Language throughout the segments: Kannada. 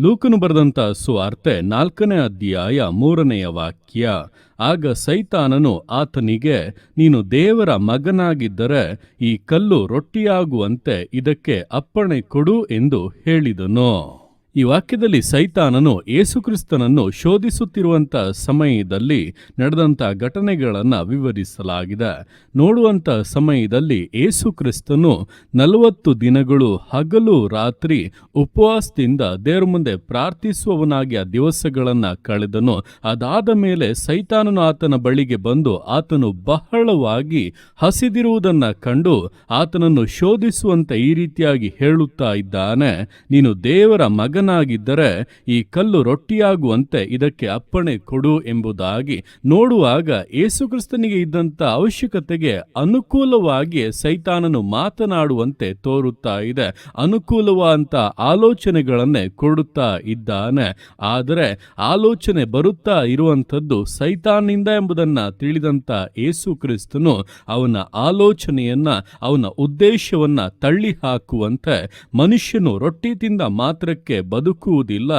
ಲೂಕನು ಬರೆದಂಥ ಸುವಾರ್ತೆ ನಾಲ್ಕನೇ ಅಧ್ಯಾಯ ಮೂರನೆಯ ವಾಕ್ಯ. ಆಗ ಸೈತಾನನು ಆತನಿಗೆ, ನೀನು ದೇವರ ಮಗನಾಗಿದ್ದರೆ ಈ ಕಲ್ಲು ರೊಟ್ಟಿಯಾಗುವಂತೆ ಇದಕ್ಕೆ ಅಪ್ಪಣೆ ಕೊಡು ಎಂದು ಹೇಳಿದನು. ಈ ವಾಕ್ಯದಲ್ಲಿ ಸೈತಾನನು ಯೇಸುಕ್ರಿಸ್ತನನ್ನು ಶೋಧಿಸುತ್ತಿರುವಂಥ ಸಮಯದಲ್ಲಿ ನಡೆದಂಥ ಘಟನೆಗಳನ್ನು ವಿವರಿಸಲಾಗಿದೆ. ನೋಡುವಂಥ ಸಮಯದಲ್ಲಿ ಯೇಸುಕ್ರಿಸ್ತನು ನಲವತ್ತು ದಿನಗಳು ಹಗಲು ರಾತ್ರಿ ಉಪವಾಸದಿಂದ ದೇವರ ಮುಂದೆ ಪ್ರಾರ್ಥಿಸುವವನಾಗಿ ಆ ದಿವಸಗಳನ್ನು ಕಳೆದನು. ಅದಾದ ಮೇಲೆ ಸೈತಾನನು ಆತನ ಬಳಿಗೆ ಬಂದು ಆತನು ಬಹಳವಾಗಿ ಹಸಿದಿರುವುದನ್ನು ಕಂಡು ಆತನನ್ನು ಶೋಧಿಸುವಂತೆ ಈ ರೀತಿಯಾಗಿ ಹೇಳುತ್ತಾ ಇದ್ದಾನೆ. ನೀನು ದೇವರ ಮಗ ಮಗನಾಗಿದ್ದರೆ ಈ ಕಲ್ಲು ರೊಟ್ಟಿಯಾಗುವಂತೆ ಇದಕ್ಕೆ ಅಪ್ಪಣೆ ಕೊಡು ಎಂಬುದಾಗಿ ನೋಡುವಾಗ ಯೇಸುಕ್ರಿಸ್ತನಿಗೆ ಇದ್ದಂಥ ಅವಶ್ಯಕತೆಗೆ ಅನುಕೂಲವಾಗಿ ಸೈತಾನನು ಮಾತನಾಡುವಂತೆ ತೋರುತ್ತಾ ಇದೆ. ಅನುಕೂಲವಾದಂಥ ಆಲೋಚನೆಗಳನ್ನೇ ಕೊಡುತ್ತಾ ಇದ್ದಾನೆ. ಆದರೆ ಆಲೋಚನೆ ಬರುತ್ತಾ ಇರುವಂಥದ್ದು ಸೈತಾನಿಂದ ಎಂಬುದನ್ನು ತಿಳಿದಂಥ ಯೇಸು ಕ್ರಿಸ್ತನು ಅವನ ಆಲೋಚನೆಯನ್ನ, ಅವನ ಉದ್ದೇಶವನ್ನ ತಳ್ಳಿ ಹಾಕುವಂತೆ ಮನುಷ್ಯನು ರೊಟ್ಟಿ ತಿಂದ ಮಾತ್ರಕ್ಕೆ ಬದುಕುವುದಿಲ್ಲ,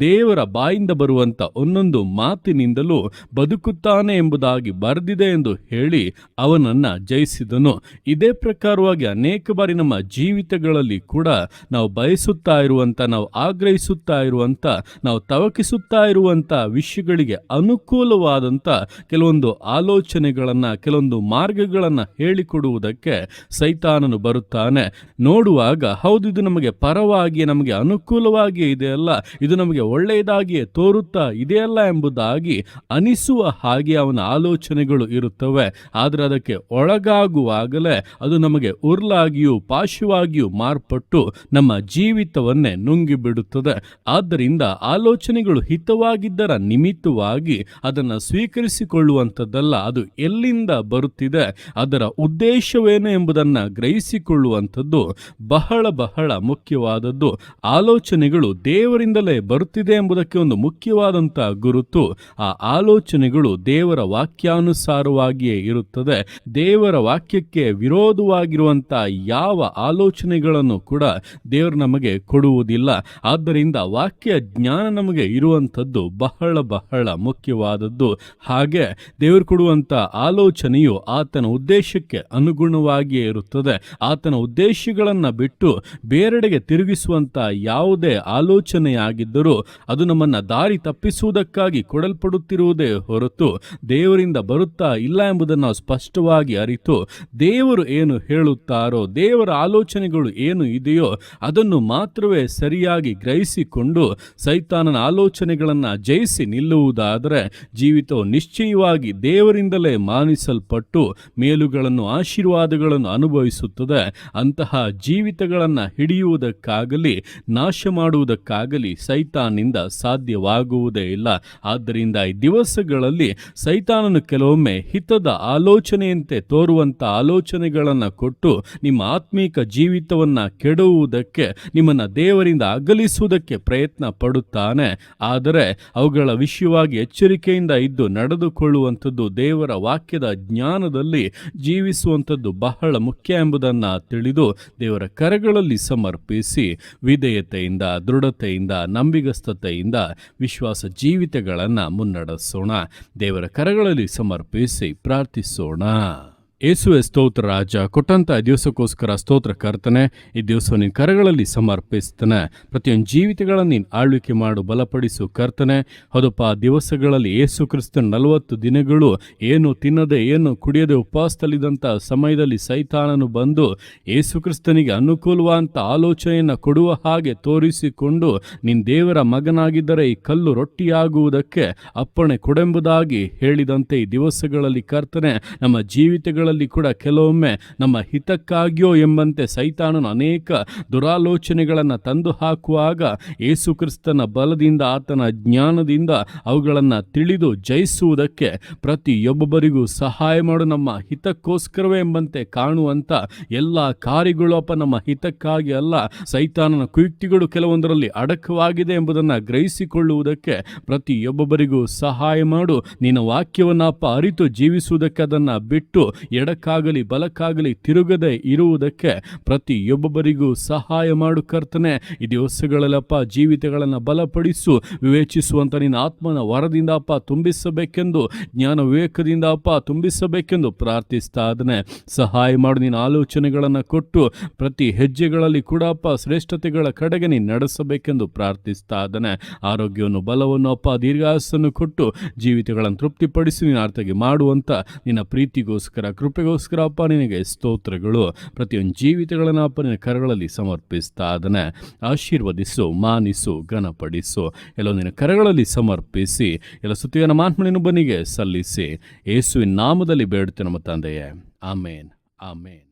ದೇವರ ಬಾಯಿಂದ ಬರುವಂತ ಒಂದೊಂದು ಮಾತಿನಿಂದಲೂ ಬದುಕುತ್ತಾನೆ ಎಂಬುದಾಗಿ ಬರೆದಿದೆ ಎಂದು ಹೇಳಿ ಅವನನ್ನ ಜಯಿಸಿದನು. ಇದೇ ಪ್ರಕಾರವಾಗಿ ಅನೇಕ ಬಾರಿ ನಮ್ಮ ಜೀವಿತಗಳಲ್ಲಿ ಕೂಡ ನಾವು ಬಯಸುತ್ತಾ ಇರುವಂತ ನಾವು ಆಗ್ರಹಿಸುತ್ತಾ ಇರುವಂತ ನಾವು ತವಕಿಸುತ್ತಾ ಇರುವಂತ ವಿಷಯಗಳಿಗೆ ಅನುಕೂಲವಾದಂತ ಕೆಲವೊಂದು ಆಲೋಚನೆಗಳನ್ನ, ಕೆಲವೊಂದು ಮಾರ್ಗಗಳನ್ನ ಹೇಳಿಕೊಡುವುದಕ್ಕೆ ಸೈತಾನನು ಬರುತ್ತಾನೆ. ನೋಡುವಾಗ ಹೌದು, ಇದು ನಮಗೆ ಪರವಾಗಿ ನಮಗೆ ಅನುಕೂಲವಾಗಿಯೇ ಇದೆಯಲ್ಲ ಇದು ನಮಗೆ ಒಳ್ಳೆಯದಾಗಿಯೇ ತೋರುತ್ತಾ ಇದೆಯಲ್ಲ ಎಂಬುದಾಗಿ ಅನಿಸುವ ಹಾಗೆ ಅವನ ಆಲೋಚನೆಗಳು ಇರುತ್ತವೆ. ಆದರೆ ಅದಕ್ಕೆ ಒಳಗಾಗುವಾಗಲೇ ಅದು ನಮಗೆ ಉರ್ಲಾಗಿಯೂ ಪಾಶವಾಗಿಯೂ ಮಾರ್ಪಟ್ಟು ನಮ್ಮ ಜೀವಿತವನ್ನೇ ನುಂಗಿಬಿಡುತ್ತದೆ. ಆದ್ದರಿಂದ ಆಲೋಚನೆಗಳು ಹಿತವಾಗಿದ್ದರ ನಿಮಿತ್ತವಾಗಿ ಅದನ್ನು ಸ್ವೀಕರಿಸಿಕೊಳ್ಳುವಂಥದ್ದಲ್ಲ, ಅದು ಎಲ್ಲಿಂದ ಬರುತ್ತಿದೆ, ಅದರ ಉದ್ದೇಶವೇನು ಎಂಬುದನ್ನು ಗ್ರಹಿಸಿಕೊಳ್ಳುವಂಥದ್ದು ಬಹಳ ಬಹಳ ಮುಖ್ಯವಾದದ್ದು. ಆಲೋಚನೆಗಳು ದೇವರಿಂದಲೇ ಬರುತ್ತಿದೆ ಎಂಬುದಕ್ಕೆ ಒಂದು ಮುಖ್ಯವಾದಂಥ ಗುರುತು, ಆ ಆಲೋಚನೆಗಳು ದೇವರ ವಾಕ್ಯಾನುಸಾರವಾಗಿಯೇ ಇರುತ್ತದೆ. ದೇವರ ವಾಕ್ಯಕ್ಕೆ ವಿರೋಧವಾಗಿರುವಂಥ ಯಾವ ಆಲೋಚನೆಗಳನ್ನು ಕೂಡ ದೇವರು ನಮಗೆ ಕೊಡುವುದಿಲ್ಲ. ಆದ್ದರಿಂದ ವಾಕ್ಯ ಜ್ಞಾನ ನಮಗೆ ಇರುವಂಥದ್ದು ಬಹಳ ಬಹಳ ಮುಖ್ಯವಾದದ್ದು. ಹಾಗೆ ದೇವರು ಕೊಡುವಂಥ ಆಲೋಚನೆಯು ಆತನ ಉದ್ದೇಶಕ್ಕೆ ಅನುಗುಣವಾಗಿಯೇ ಇರುತ್ತದೆ. ಆತನ ಉದ್ದೇಶಗಳನ್ನು ಬಿಟ್ಟು ಬೇರೆಡೆಗೆ ತಿರುಗಿಸುವಂಥ ಯಾವುದೇ ಆಲೋಚನೆಯಾಗಿದ್ದರೂ ಅದು ನಮ್ಮನ್ನು ದಾರಿ ತಪ್ಪಿಸುವುದಕ್ಕಾಗಿ ಕೊಡಲ್ಪಡುತ್ತಿರುವುದೇ ಹೊರತು ದೇವರಿಂದ ಬರುತ್ತಾ ಇಲ್ಲ ಎಂಬುದನ್ನು ಸ್ಪಷ್ಟವಾಗಿ ಅರಿತು ದೇವರು ಏನು ಹೇಳುತ್ತಾರೋ, ದೇವರ ಆಲೋಚನೆಗಳು ಏನು ಇದೆಯೋ ಅದನ್ನು ಮಾತ್ರವೇ ಸರಿಯಾಗಿ ಗ್ರಹಿಸಿಕೊಂಡು ಸೈತಾನನ ಆಲೋಚನೆಗಳನ್ನು ಜಯಿಸಿ ನಿಲ್ಲುವುದಾದರೆ ಜೀವಿತವು ನಿಶ್ಚಯವಾಗಿ ದೇವರಿಂದಲೇ ಮಾನಿಸಲ್ಪಟ್ಟು ಮೇಲುಗಳನ್ನು ಆಶೀರ್ವಾದಗಳನ್ನು ಅನುಭವಿಸುತ್ತದೆ. ಅಂತಹ ಜೀವಿತಗಳನ್ನು ಹಿಡಿಯುವುದಕ್ಕಾಗಲಿ ನಾಶ ಮಾಡುವುದಕ್ಕಾಗಲಿ ಸೈತಾನಿಂದ ಸಾಧ್ಯವಾಗುವುದೇ ಇಲ್ಲ. ಆದ್ದರಿಂದ ಈ ದಿವಸಗಳಲ್ಲಿ ಸೈತಾನನು ಕೆಲವೊಮ್ಮೆ ಹಿತದ ಆಲೋಚನೆಯಂತೆ ತೋರುವಂಥ ಆಲೋಚನೆಗಳನ್ನು ಕೊಟ್ಟು ನಿಮ್ಮ ಆತ್ಮೀಕ ಜೀವಿತವನ್ನು ಕೆಡುವುದಕ್ಕೆ ನಿಮ್ಮನ್ನು ದೇವರಿಂದ ಅಗಲಿಸುವುದಕ್ಕೆ ಪ್ರಯತ್ನ ಪಡುತ್ತಾನೆ. ಆದರೆ ಅವುಗಳ ವಿಷಯವಾಗಿ ಎಚ್ಚರಿಕೆಯಿಂದ ಇದ್ದು ನಡೆದುಕೊಳ್ಳುವಂಥದ್ದು ದೇವರ ವಾಕ್ಯದ ಜ್ಞಾನದಲ್ಲಿ ಜೀವಿಸುವಂಥದ್ದು ಬಹಳ ಮುಖ್ಯ ಎಂಬುದನ್ನು ತಿಳಿದು ದೇವರ ಕರೆಗಳಲ್ಲಿ ಸಮರ್ಪಿಸಿ ವಿಧೇಯತೆಯಿಂದ ದೃಢತೆಯಿಂದ ನಂಬಿಗಸ್ತತೆಯಿಂದ ವಿಶ್ವಾಸ ಜೀವಿತಗಳನ್ನು ಮುನ್ನಡೆಸೋಣ. ದೇವರ ಕರಗಳಲ್ಲಿ ಸಮರ್ಪಿಸಿ ಪ್ರಾರ್ಥಿಸೋಣ. ಯೇಸುವೆ ಸ್ತೋತ್ರ ರಾಜ, ಕೊಟ್ಟಂತ ದಿವಸಕ್ಕೋಸ್ಕರ ಸ್ತೋತ್ರ ಕರ್ತನೆ, ಈ ದಿವಸ ನಿನ್ನ ಕರಗಳಲ್ಲಿ ಸಮರ್ಪಿಸ್ತಾನೆ. ಪ್ರತಿಯೊಂದು ಜೀವಿತಗಳನ್ನು ನೀನು ಆಳ್ವಿಕೆ ಮಾಡು, ಬಲಪಡಿಸು ಕರ್ತನೆ. ಹೌದಪ್ಪ, ಆ ದಿವಸಗಳಲ್ಲಿ ಏಸು ಕ್ರಿಸ್ತನ ನಲವತ್ತು ದಿನಗಳು, ಏನು ತಿನ್ನದೆ, ಏನು ಕುಡಿಯದೆ ಉಪವಾಸದಲ್ಲಿದ್ದಂಥ ಸಮಯದಲ್ಲಿ ಸೈತಾನನು ಬಂದು ಏಸು ಕ್ರಿಸ್ತನಿಗೆ ಅನುಕೂಲವಾದಂಥ ಆಲೋಚನೆಯನ್ನು ಕೊಡುವ ಹಾಗೆ ತೋರಿಸಿಕೊಂಡು, ನಿನ್ನ ದೇವರ ಮಗನಾಗಿದ್ದರೆ ಈ ಕಲ್ಲು ರೊಟ್ಟಿಯಾಗುವುದಕ್ಕೆ ಅಪ್ಪಣೆ ಕೊಡೆಂಬುದಾಗಿ ಹೇಳಿದಂತೆ ಈ ದಿವಸಗಳಲ್ಲಿ ಕರ್ತನೆ, ನಮ್ಮ ಜೀವಿತಗಳ ಕೂಡ ಕೆಲವೊಮ್ಮೆ ನಮ್ಮ ಹಿತಕ್ಕಾಗಿಯೋ ಎಂಬಂತೆ ಸೈತಾನನು ಅನೇಕ ದುರಾಲೋಚನೆಗಳನ್ನು ತಂದು ಹಾಕುವಾಗ ಯೇಸುಕ್ರಿಸ್ತನ ಬಲದಿಂದ ಆತನ ಜ್ಞಾನದಿಂದ ಅವುಗಳನ್ನು ತಿಳಿದು ಜಯಿಸುವುದಕ್ಕೆ ಪ್ರತಿಯೊಬ್ಬೊಬ್ಬರಿಗೂ ಸಹಾಯ ಮಾಡು ನಮ್ಮ ಹಿತಕ್ಕೋಸ್ಕರವೇ ಎಂಬಂತೆ ಕಾಣುವಂಥ ಎಲ್ಲ ಕಾರ್ಯಗಳೊಪ್ಪ ನಮ್ಮ ಹಿತಕ್ಕಾಗಿ ಅಲ್ಲ, ಸೈತಾನನ ಕುಯುಕ್ತಿಗಳು ಕೆಲವೊಂದರಲ್ಲಿ ಅಡಕವಾಗಿದೆ ಎಂಬುದನ್ನು ಗ್ರಹಿಸಿಕೊಳ್ಳುವುದಕ್ಕೆ ಪ್ರತಿಯೊಬ್ಬೊಬ್ಬರಿಗೂ ಸಹಾಯ ಮಾಡು. ನಿನ್ನ ವಾಕ್ಯವನ್ನಪ್ಪ ಅರಿತು ಜೀವಿಸುವುದಕ್ಕೆ ಅದನ್ನು ಬಿಟ್ಟು ಎಡಕ್ಕಾಗಲಿ ಬಲಕ್ಕಾಗಲಿ ತಿರುಗದೆ ಇರುವುದಕ್ಕೆ ಪ್ರತಿಯೊಬ್ಬೊಬ್ಬರಿಗೂ ಸಹಾಯ ಮಾಡು ಕರ್ತನೆ. ಈ ದಿವಸಗಳಲ್ಲಪ್ಪ ಜೀವಿತಗಳನ್ನು ಬಲಪಡಿಸು. ವಿವೇಚಿಸುವಂತ ನಿನ್ನ ಆತ್ಮನ ವರದಿಂದ ಅಪ್ಪ ತುಂಬಿಸಬೇಕೆಂದು, ಜ್ಞಾನ ವಿವೇಕದಿಂದ ಅಪ್ಪ ತುಂಬಿಸಬೇಕೆಂದು ಪ್ರಾರ್ಥಿಸ್ತಾ ಅದನ್ನೇ ಸಹಾಯ ಮಾಡು ನಿನ್ನ ಆಲೋಚನೆಗಳನ್ನು ಕೊಟ್ಟು, ಪ್ರತಿ ಹೆಜ್ಜೆಗಳಲ್ಲಿ ಕೂಡ ಅಪ್ಪ ಶ್ರೇಷ್ಠತೆಗಳ ಕಡೆಗೆ ನೀನು ನಡೆಸಬೇಕೆಂದು ಪ್ರಾರ್ಥಿಸ್ತಾ ಅದನ್ನೇ ಆರೋಗ್ಯವನ್ನು, ಬಲವನ್ನು ಅಪ್ಪ ದೀರ್ಘಾಸನ್ನು ಕೊಟ್ಟು, ಜೀವಿತಗಳನ್ನು ತೃಪ್ತಿಪಡಿಸಿ ನೀನು ಅರ್ಥಗೆ ಮಾಡುವಂಥ ನಿನ್ನ ಪ್ರೀತಿಗೋಸ್ಕರ ಕೃಪೆಗೋಸ್ಕರ ಅಪ್ಪ ನಿನಗೆ ಸ್ತೋತ್ರಗಳು, ಪ್ರತಿಯೊಂದು ಜೀವಿತಗಳನ್ನು ಅಪ್ಪ ನಿನ್ನ ಕರಗಳಲ್ಲಿ ಸಮರ್ಪಿಸ್ತಾ ಅದನ್ನು ಆಶೀರ್ವದಿಸು, ಮಾನಿಸು, ಘನಪಡಿಸು. ಎಲ್ಲೋ ನಿನ್ನ ಕರಗಳಲ್ಲಿ ಸಮರ್ಪಿಸಿ, ಎಲ್ಲ ಸುತ್ತಿಗೆ ನಮ್ಮ ಬನಿಗೆ ಸಲ್ಲಿಸಿ. ಯೇಸುವಿನ ನಾಮದಲ್ಲಿ ಬೇಡುತ್ತೆ ನಮ್ಮ ತಂದೆಯೇ. ಆಮೇನ್. ಆಮೇನ್.